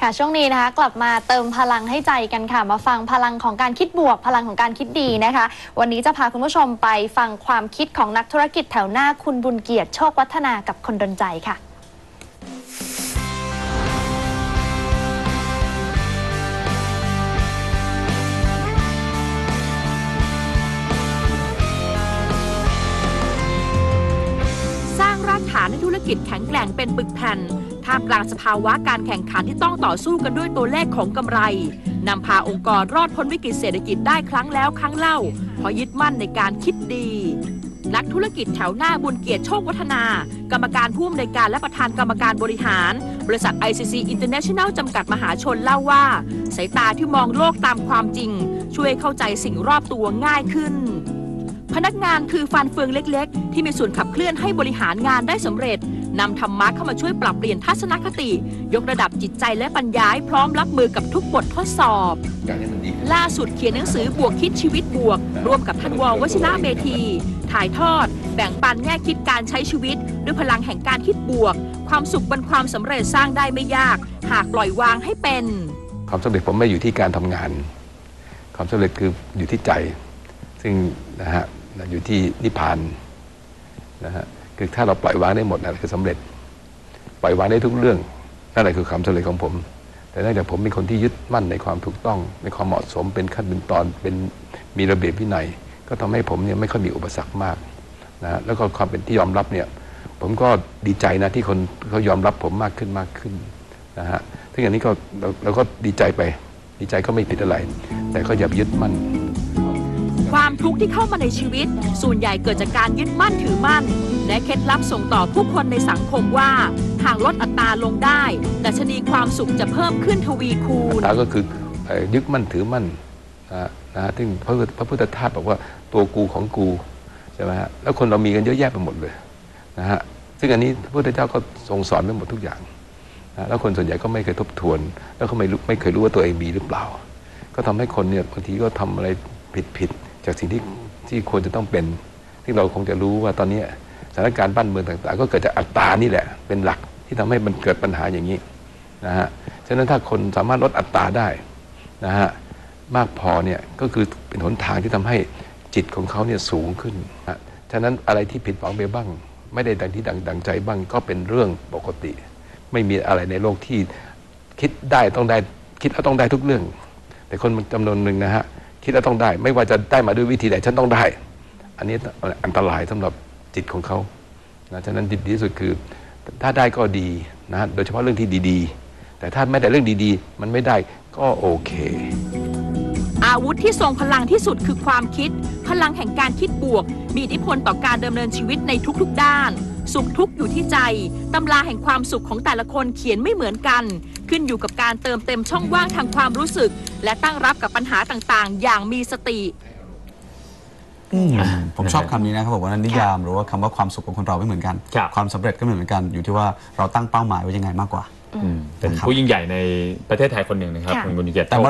ค่ะช่วงนี้นะคะกลับมาเติมพลังให้ใจกันค่ะ มาฟังพลังของการคิดบวก พลังของการคิดดีนะคะ วันนี้จะพาคุณผู้ชมไปฟังความคิดของนักธุรกิจแถวหน้าคุณบุญเกียรติโชควัฒนากับคนดนใจค่ะ รกิจแข็งแกร่งเป็นปึกแผ่นท่ามกลางสภาวะการแข่งขันที่ต้องต่อสู้กันด้วยตัวเลขของกำไรนำพาองค์กรรอดพ้นวิกฤตเศรษฐกิจได้ครั้งแล้วครั้งเล่าเพราะยึดมั่นในการคิดดีนักธุรกิจแถวหน้าบุญเกียรติโชควัฒนา กรรมการผู้อำนวยการและประธานกรรมการบริหาร บริษัท ICC International จำกัดมหาชนเล่าว่า สายตาที่มองโลกตามความจริง ช่วยเข้าใจสิ่งรอบตัวง่ายขึ้น พนักงานคือฟันเฟืองเล็กๆ ที่มีส่วนขับเคลื่อนให้บริหารงานได้สำเร็จนำธรรมะเข้ามาช่วยปรับเปลี่ยนทัศนคติ ยกระดับจิตใจและปัญญาพร้อมรับมือกับทุกบททดสอบ ล่าสุดเขียนหนังสือบวกคิดชีวิตบวก ร่วมกับท่านวอวชิระเมธี ถ่ายทอด แบ่งปันแง่คิดการใช้ชีวิต ด้วยพลังแห่งการคิดบวก ความสุขบนความสำเร็จสร้างได้ไม่ยาก หากปล่อยวางให้เป็น ความสำเร็จผมไม่อยู่ที่การทำงาน ความสำเร็จคืออยู่ที่ใจ ซึ่งนะฮะ อยู่ที่นิพพานนะฮะคือถ้าเราปล่อยวางได้หมดนั่นแหละคือสำเร็จ ปล่อยวางได้ทุกเรื่องนั่นแหละคือความสำเร็จของผม แต่เนื่องจากผมเป็นคนที่ยึดมั่นในความถูกต้องในความเหมาะสมเป็นขั้นเป็นตอนเป็นมีระเบียบวินัย ก็ทำให้ผมเนี่ยไม่ค่อยมีอุปสรรคมากนะฮะแล้วก็ความเป็นที่ยอมรับเนี่ยผมก็ดีใจนะที่คนเขายอมรับผมมากขึ้นมากขึ้นนะฮะซึ่งอันนี้ก็เราเราก็ดีใจไป ดีใจก็ไม่ผิดอะไร แต่ก็อย่าไปยึดมั่น ความทุกข์ที่เข้ามาในชีวิต ส่วนใหญ่เกิดจากการยึดมั่นถือมั่น และเคล็ดลับส่งต่อผู้คนในสังคมว่า หากลดอัตราลงได้ดัชนีความสุขจะเพิ่มขึ้นทวีคูณตาก็คือยึดมั่นถือมั่นนะฮะนะฮะซึ่งพระพุทธพระพุทธทาสบอกว่าตัวกูของกูใช่ไหมฮะแล้วคนเรามีกันเยอะแยะไปหมดเลยนะฮะซึ่งอันนี้พระพุทธเจ้าก็ทรงสอนไปหมดทุกอย่างนะแล้วคนส่วนใหญ่ก็ไม่เคยทบทวน แล้วก็ไม่ไม่เคยรู้ว่าตัวเองมีหรือเปล่า ก็ทำให้คนเนี่ยบางทีก็ทำอะไรผิดผิด จากสิ่งที่ที่ควรจะต้องเป็นที่เราคงจะรู้ว่าตอนนี้สถานการณ์บ้านเมืองต่าง ๆ ก็เกิดจากอัตรานี่แหละ เป็นหลักที่ทำให้มันเกิดปัญหาอย่างนี้นะฮะฉะนั้นถ้าคนสามารถลดอัตราได้นะฮะมากพอเนี่ยก็คือเป็นหนทางที่ทำให้จิตของเขาเนี่ยสูงขึ้นนะฉะนั้นอะไรที่ผิดหวังไปบ้าง ไม่ได้ดังที่ดังดังใจบ้างก็เป็นเรื่องปกติ ไม่มีอะไรในโลกที่คิดได้ต้องได้คิดแล้วต้องได้ทุกเรื่อง แต่คนจำนวนหนึ่งนะฮะ คิดแล้วต้องได้ ไม่ว่าจะได้มาด้วยวิธีใดฉันต้องได้ อันนี้อันตรายสำหรับจิตของเขานะฉะนั้นดีที่สุดคือ ถ้าได้ก็ดีนะโดยเฉพาะเรื่องที่ดีๆ แต่ถ้าไม่ได้เรื่องดีๆ มันไม่ได้ก็โอเค อาวุธที่ทรงพลังที่สุดคือความคิด พลังแห่งการคิดบวก มีอิทธิพลต่อการดำเนินชีวิตในทุกๆด้าน สุขทุกข์อยู่ที่ใจ ตำราแห่งความสุขของแต่ละคนเขียนไม่เหมือนกัน ขึ้นอยู่กับการเติมเต็มช่องว่างทางความรู้สึก และตั้งรับกับปัญหาต่างๆ อย่างมีสติ อืมผมชอบคำนี้นะเขาบอกว่านิยามหรือว่าคำว่าความสุขของคนเราไม่เหมือนกัน ครับ ความสำเร็จก็ไม่เหมือนกันอยู่ที่ว่าเราตั้งเป้าหมายไว้ยังไงมากกว่าอืมเป็นนะครับผู้ยิ่งใหญ่ในประเทศไทยคนหนึ่งนะครับค่ะ คุณบุญเกียรติ แต่ว่า